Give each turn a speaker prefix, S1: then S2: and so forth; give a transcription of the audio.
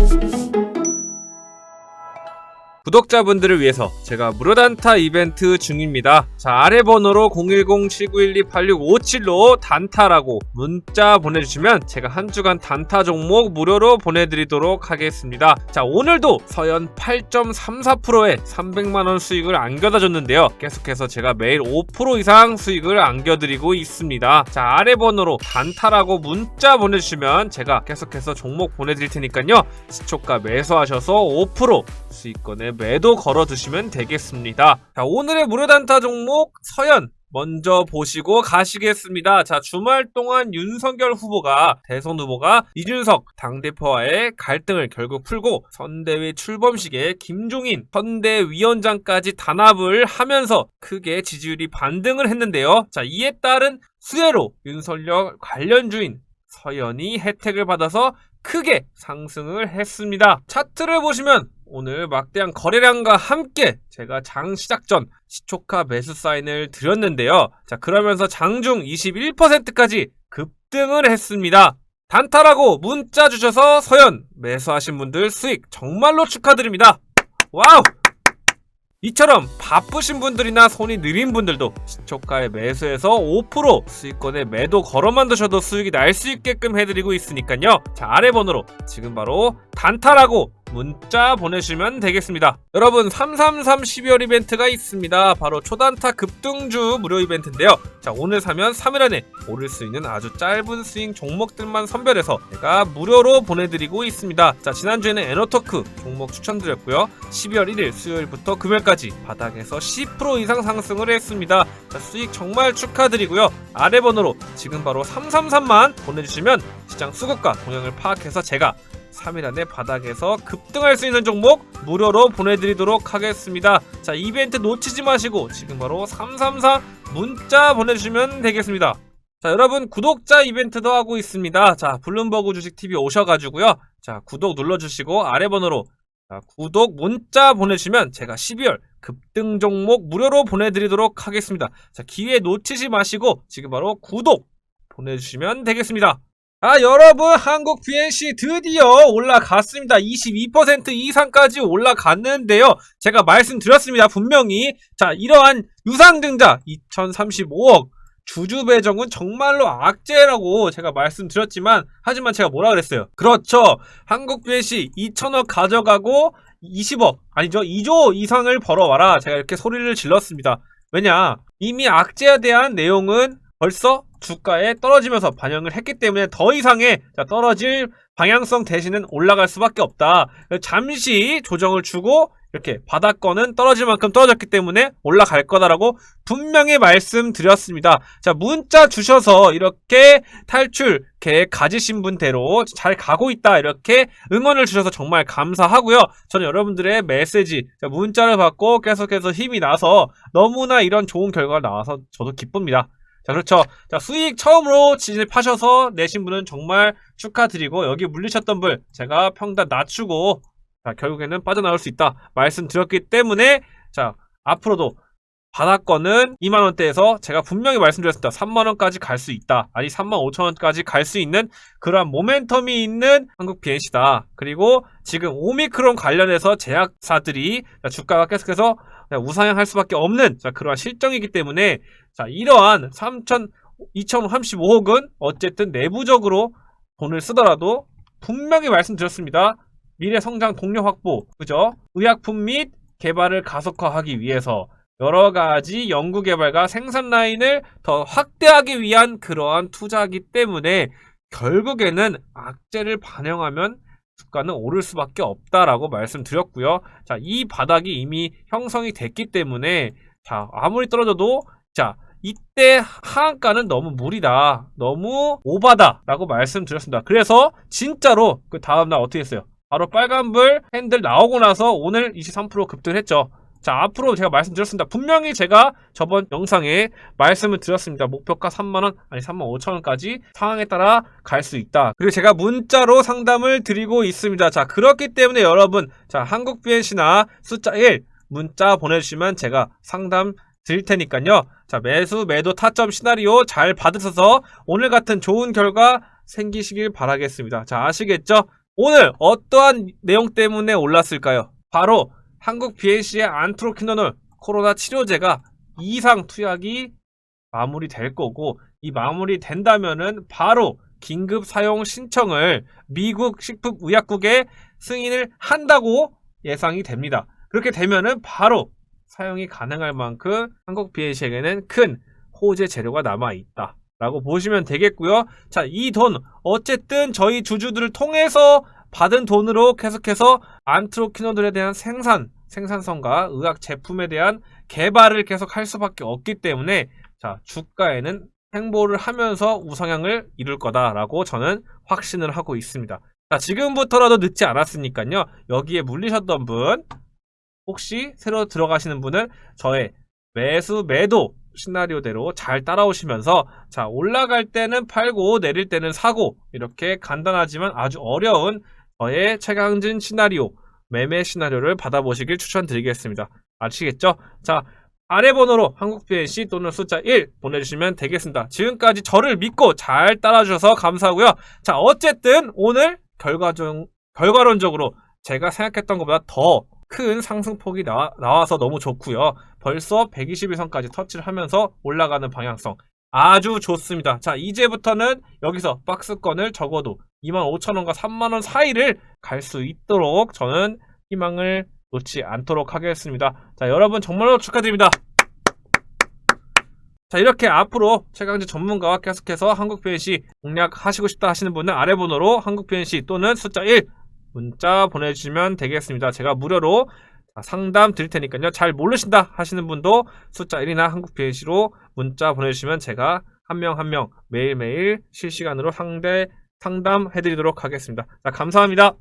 S1: Thank you. 구독자분들을 위해서 제가 무료 단타 이벤트 중입니다. 자, 아래 번호로 010-7912-8657로 단타라고 문자 보내주시면 제가 한 주간 단타 종목 무료로 보내드리도록 하겠습니다. 자, 오늘도 서연 8.34%의 300만원 수익을 안겨다 줬는데요. 계속해서 제가 매일 5% 이상 수익을 안겨드리고 있습니다. 자, 아래 번호로 단타라고 문자 보내주시면 제가 계속해서 종목 보내드릴 테니까요. 시초가 매수하셔서 5% 수익권에 매도 걸어 두시면 되겠습니다. 자, 오늘의 무료 단타 종목 서연 먼저 보시고 가시겠습니다. 자, 주말 동안 윤석열 후보가 대선 후보가 이준석 당대표와의 갈등을 결국 풀고 선대위 출범식에 김종인 선대위원장까지 단합을 하면서 크게 지지율이 반등을 했는데요. 자, 이에 따른 수혜로 윤석열 관련주인 서연이 혜택을 받아서 크게 상승을 했습니다. 차트를 보시면 오늘 막대한 거래량과 함께 제가 장 시작 전 시초카 매수 사인을 드렸는데요. 자, 그러면서 장중 21%까지 급등을 했습니다. 단타라고 문자 주셔서 서연 매수하신 분들 수익 정말로 축하드립니다. 와우! 이처럼 바쁘신 분들이나 손이 느린 분들도 시초가에 매수해서 5% 수익권에 매도 걸어만 두셔도 수익이 날 수 있게끔 해드리고 있으니까요. 자, 아래 번호로 지금 바로 단타라고 문자 보내주시면 되겠습니다. 여러분 333 12월 이벤트가 있습니다. 바로 초단타 급등주 무료 이벤트인데요. 자 오늘 사면 3일 안에 오를 수 있는 아주 짧은 스윙 종목들만 선별해서 제가 무료로 보내드리고 있습니다. 자 지난주에는 에너토크 종목 추천드렸고요. 12월 1일 수요일부터 금요일까지 바닥에서 10% 이상 상승을 했습니다. 자 수익 정말 축하드리고요. 아래 번호로 지금 바로 333만 보내주시면 시장 수급과 동향을 파악해서 제가 3일 안에 바닥에서 급등할 수 있는 종목 무료로 보내드리도록 하겠습니다. 자, 이벤트 놓치지 마시고 지금 바로 334 문자 보내주시면 되겠습니다. 자, 여러분 구독자 이벤트도 하고 있습니다. 자, 블룸버그 주식TV 오셔가지고요. 자, 구독 눌러주시고 아래 번호로 자, 구독 문자 보내주시면 제가 12월 급등 종목 무료로 보내드리도록 하겠습니다. 자, 기회 놓치지 마시고 지금 바로 구독 보내주시면 되겠습니다. 아 여러분 한국 BNC 드디어 올라갔습니다. 22% 이상까지 올라갔는데요. 제가 말씀드렸습니다 분명히. 자 이러한 유상증자 2035억 주주 배정은 정말로 악재라고 제가 말씀드렸지만 하지만 제가 뭐라 그랬어요? 그렇죠. 한국 BNC 2천억 가져가고 20억 아니죠 2조 이상을 벌어와라. 제가 이렇게 소리를 질렀습니다. 왜냐? 이미 악재에 대한 내용은 벌써 주가에 떨어지면서 반영을 했기 때문에 더 이상의 자, 떨어질 방향성 대신은 올라갈 수밖에 없다. 잠시 조정을 주고 이렇게 바닥권은 떨어질 만큼 떨어졌기 때문에 올라갈 거다라고 분명히 말씀드렸습니다. 자, 문자 주셔서 이렇게 탈출 계획 가지신 분대로 잘 가고 있다. 이렇게 응원을 주셔서 정말 감사하고요. 저는 여러분들의 메시지, 자, 문자를 받고 계속해서 힘이 나서 너무나 이런 좋은 결과가 나와서 저도 기쁩니다. 자, 그렇죠. 자, 수익 처음으로 진입하셔서 내신 분은 정말 축하드리고, 여기 물리셨던 분, 제가 평단 낮추고, 자, 결국에는 빠져나올 수 있다. 말씀드렸기 때문에, 자, 앞으로도 바닥권은 2만원대에서 제가 분명히 말씀드렸습니다. 3만원까지 갈 수 있다. 아니, 3만 5천원까지 갈 수 있는 그러한 모멘텀이 있는 한국 BNC다. 그리고 지금 오미크론 관련해서 제약사들이 주가가 계속해서 우상향할 수밖에 없는 자, 그러한 실정이기 때문에 자, 이러한 3천 2035억은 어쨌든 내부적으로 돈을 쓰더라도 분명히 말씀드렸습니다. 미래 성장 동력 확보, 그죠? 의약품 및 개발을 가속화하기 위해서 여러 가지 연구 개발과 생산 라인을 더 확대하기 위한 그러한 투자이기 때문에 결국에는 악재를 반영하면 주가는 오를 수밖에 없다라고 말씀드렸고요. 자, 이 바닥이 이미 형성이 됐기 때문에 자, 아무리 떨어져도 자, 이때 하한가는 너무 무리다. 너무 오바다. 라고 말씀드렸습니다. 그래서 진짜로 그 다음날 어떻게 했어요? 바로 빨간불 핸들 나오고 나서 오늘 23% 급등했죠. 자, 앞으로 제가 말씀드렸습니다. 분명히 제가 저번 영상에 말씀을 드렸습니다. 목표가 3만원, 아니 3만 5천원까지 상황에 따라 갈 수 있다. 그리고 제가 문자로 상담을 드리고 있습니다. 자, 그렇기 때문에 여러분, 자, 한국 BNC나 숫자 1 문자 보내주시면 제가 상담 드릴 테니까요. 자, 매수, 매도, 타점 시나리오 잘 받으셔서 오늘 같은 좋은 결과 생기시길 바라겠습니다. 자, 아시겠죠? 오늘 어떠한 내용 때문에 올랐을까요? 바로 한국 BAC의 안트로키노놀 코로나 치료제가 이상 투약이 마무리될 거고 이 마무리 된다면은 바로 긴급 사용 신청을 미국 식품의약국에 승인을 한다고 예상이 됩니다. 그렇게 되면은 바로 사용이 가능할 만큼 한국 BAC에게는 큰 호재 재료가 남아 있다. 라고 보시면 되겠고요. 자, 이 돈 어쨌든 저희 주주들을 통해서 받은 돈으로 계속해서 안트로키노들에 대한 생산, 생산성과 의학 제품에 대한 개발을 계속 할 수밖에 없기 때문에 자, 주가에는 행보를 하면서 우상향을 이룰 거다라고 저는 확신을 하고 있습니다. 자, 지금부터라도 늦지 않았으니까요. 여기에 물리셨던 분, 혹시 새로 들어가시는 분은 저의 매수, 매도 시나리오대로 잘 따라오시면서 자, 올라갈 때는 팔고 내릴 때는 사고 이렇게 간단하지만 아주 어려운 저의 최강진 시나리오, 매매 시나리오를 받아보시길 추천드리겠습니다. 아시겠죠? 자, 아래 번호로 한국 BNC 또는 숫자 1 보내주시면 되겠습니다. 지금까지 저를 믿고 잘 따라주셔서 감사하고요. 자, 어쨌든 오늘 결과적, 결과론적으로 제가 생각했던 것보다 더 큰 상승폭이 나와, 나와서 너무 좋고요. 벌써 121선까지 터치를 하면서 올라가는 방향성 아주 좋습니다. 자, 이제부터는 여기서 박스권을 적어도 25,000원과 3만원 사이를 갈 수 있도록 저는 희망을 놓지 않도록 하겠습니다. 자, 여러분 정말로 축하드립니다. 자, 이렇게 앞으로 최강지 전문가와 계속해서 한국 PNC 공략하시고 싶다 하시는 분은 아래 번호로 한국 PNC 또는 숫자 1 문자 보내주시면 되겠습니다. 제가 무료로 상담 드릴 테니까요. 잘 모르신다 하시는 분도 숫자 1이나 한국 PNC로 문자 보내주시면 제가 한 명 한 명 매일매일 실시간으로 상대 상담해드리도록 하겠습니다. 자, 감사합니다.